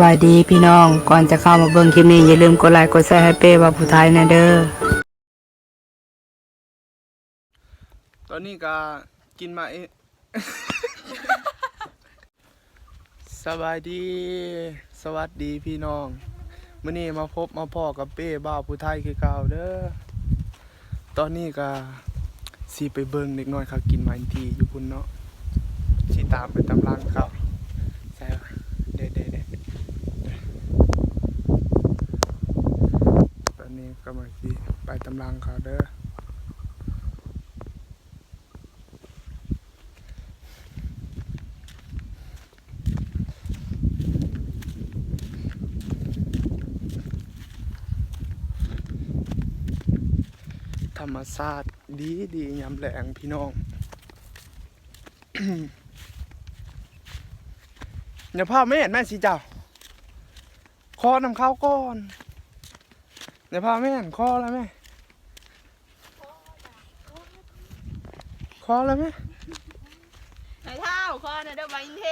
บายดีพี่น้อง ก่อนจะเข้ามาเบิ่งคลิปนี้อย่าลืมกดไลค์กดแชร์ให้เป้ว่าผู้ไทยนะเด้อ ตอนนี้ก็กินมาเองสบายดี สวัสดีพี่น้องมื้อนี้มาพบมาพ่อกับเป้บ่าวผู้ไทยคือเก่าเด้อ ตอนนี้ก็สิไปเบิ่งเด็กน้อยเขากินมาอีกทีอยู่พุ่นเนาะสิตามไปตำรังเขาใช่ปะเด็ดเด็ดเด็ดตอนนี้ก็มาสิไป ตำรังเขาเด้อธรรมศาสตร์ดีดียามแหลงพี่น้องอย่าพาไม่เห็นแม่สิเจ้าคอนำข้าวก่อนอย่าพาไม่เห็นคอแล้วแม่ คอแล้วแม่ไหนเท้าคอนะเดี๋ยวมาอินเท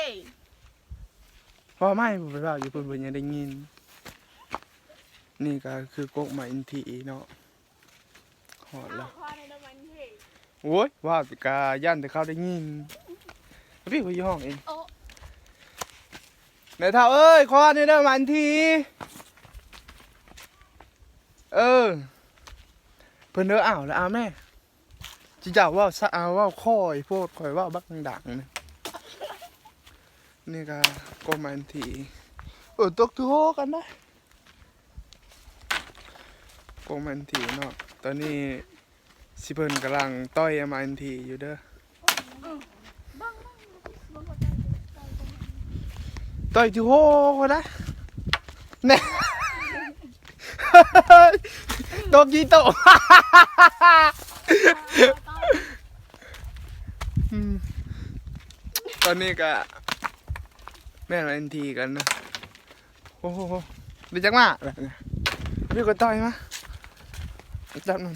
พอไม่ผมไปว่าอยู่เพิ่นเพิ่นยังได้ยิน นี่ก็คือกกมาอินทีเนาะหอดแล้ว คอนะเดี๋ยวมาอินเทโอ้ยว่าแต่กาย่านแต่เขาได้ยินพี่ไปอยู่ห้องเองโอ้ไหนเท่าเอ้ยคอนี่ได้มันทีเออ เพิ่นเด้ออ้าวแล้วอ้าวแม่ จิจาว่าสะอาว่าคอยโพดคอยว่าบักดังๆนะนี่ก็ก็มันทีเออตกทุกกันนะก็มันทีเนาะตอนนี้สิเพิ่นกำลังต้อยมันทีอยู่เด้อต่อยที่โหคนนะเนี่ยโตกีโตะ ตอนนี้ก็แม่งเล่นทีกันนะโอ้โหดีจังมากเลยเนี่ยพี่ก็ต่อยมาจับมัน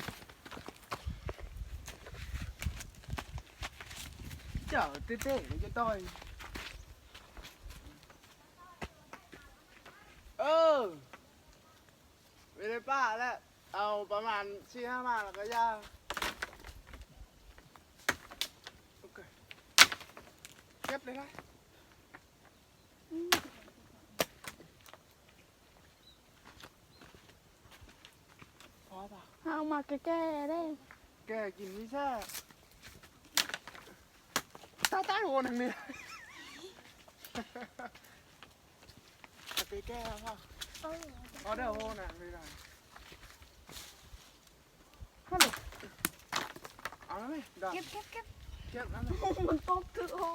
เจ้าเต้ๆมันจะต่อยเออไม่ได้ป้าแล้วเอาประมาณสี่ห้ามาแล้วก็ย่างโอเค เก็บเลยนะพอป่ะเอามาแก้ๆได้แกกินไม่ใช่ตาตาโหนทางนี้จะไปแก้ป่ะเอาเดี๋ยวโหน่ะไม่ได้ฮัลโหลเอาแล้วไหมดอกเก็บเก็บเก็บเก็บแล้วไห มันตกถือโอ้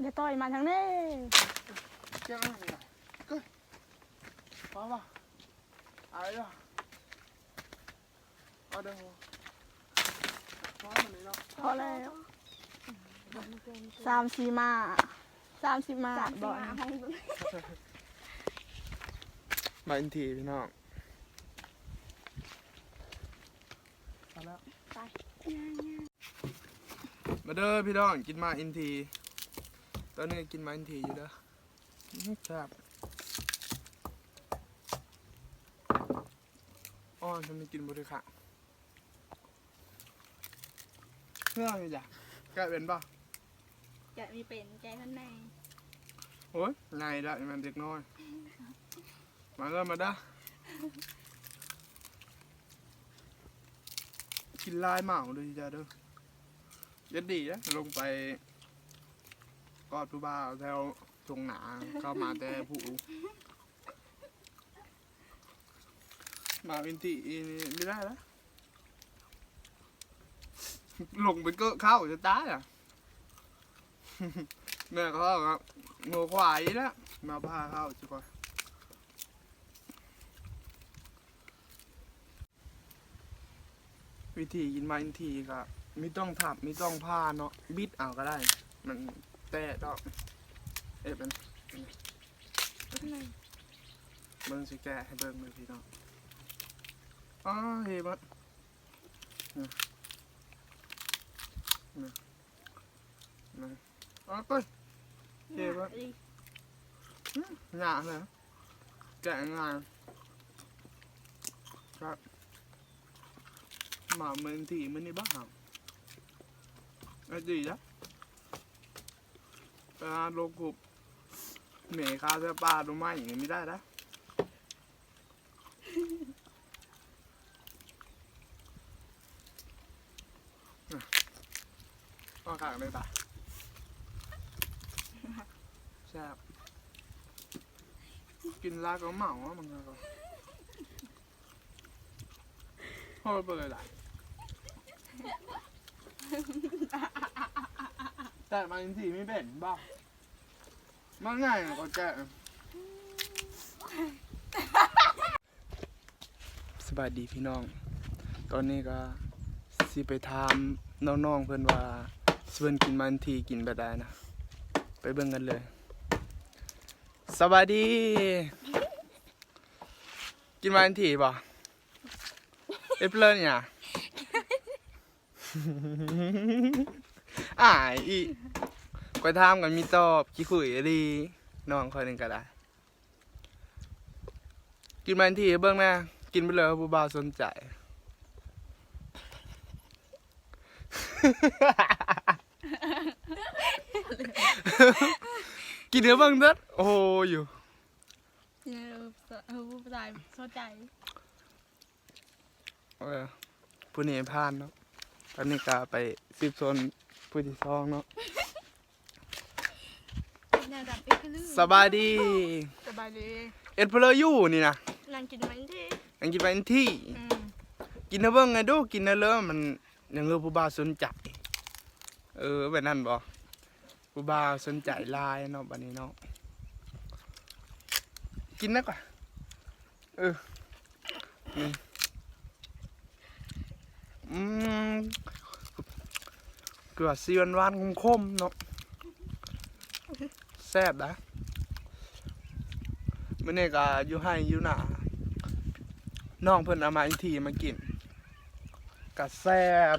เดี๋ยวต่อยมาทางนี้เก็บแล้วไหมดอกก็พอป่ะอาเลยเหรอเอาเดี๋ยวโหพอมันเลยเนาะพอแล้วสามสี่มาสามสิบมาบ่อยมาอินทีพี่น้องเอา แล้วมาเด้อพี่น้องกินมาอินที ตอนนี้กินมาอินทีอยู่เด้ออื้อครับอ้อนทำไมกินบริค่ะเพื่ออะไรจ้ะแกเป็นป่ะจะมีเป็นใจข้างในโอ้ยไงละมันเด็กน้อย มาเริ่มมาเด้อ กินลายเหมาเลยจ้ะเด้อยัดดีนะลงไปกอดผู้บ่าวแถวทงหนาเข้ามาแต่ผู้มาเป็นทีไม่ได้แล้วลงไปเก็เข้าจะตายอะแม่เขาครับงูควายแล้วมาพาเข้าจุก่อน วิธีกินมาอินทีก็ไม่ต้องถับไม่ต้องผ้าเนาะบิดเอาก็ได้ มันแต่ดอกเอ๊ะเป็นเบิ้งสิแกะให้เบิ้งเลยพี่น้องอ๋อเฮ้ยมันนะนะนะเอาไปเจ็บปะหนาเลยแกะงานครับ หมาเมืองที่มันนี่บ้าไอ้ดีนะปลาโลกุบเหม่ข้าวเสื้อปลาดูไหมอย่างนี้ไม่ได้นะก็ขางเลยปะแซ่บกินลาก็เหมาอะมันก็โคตรเบื่อหลย แต่มาจริงๆไม่เป็นบ้ามันง่ายกว่าแกะสบายดีพี่น้อง ตอนนี้ก็สิไปถามน้องๆเพื่อนว่าสิเพิ่นกินมันทีกินแบบใดนะ ไปเบิ่งกันเลย สบายดี กินมันทีป่ะเอฟเลินเนี่ย อ่ายอีไปถามกันมีตอบขี้ขุยอะดีน้องคอยหนึ่งก็ได้ กินมันทีเบิ่งแม่กินไปเลยผู้บ่าวสนใจ กินเนื้อเบิ่งเด้อโอ้โหอยู่เนี่ยเออผู้ชายเข้าใจ เออผู้นี้ผ่านเนาะ ตอนนี้ก็ไปสืบสวนผู้ที่สองเนาะแนวดับอีกลืสบายดี สบายดีเอ็ดเพลออยู่นี่นะนางกินมันที่ยังกินไปที่ อืมกินเนื้อเบิ่งไงดูกินเนื้อเลือมันยังเลือผู้บ่าวสนใจเออแบบนั้นบ่ผู้บ่าวสนใจหลายเนาะบัดนี้เนาะกินนะก่อนเออนี่อืม เกลือซีหวานๆคมๆเนาะแซ่บนะมื้อนี้ก็อยู่ให้อยู่หนาน้องเพิ่นเอามาอีกทีมากินก็แซ่บ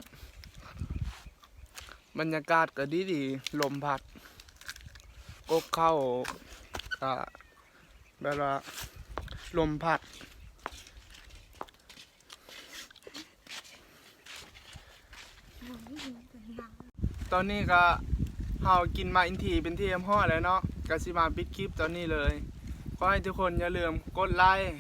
บรรยากาศก็ดีดีลมพัดกกเข้าก็แบบว่าลมพัด ตอนนี้ก็เฮากินมาอินทีเป็นที่เอ็มห่อแล้วเนาะก็สิมาปิดคลิปตอนนี้เลย ขอให้ทุกคนอย่าลืมกดไลค์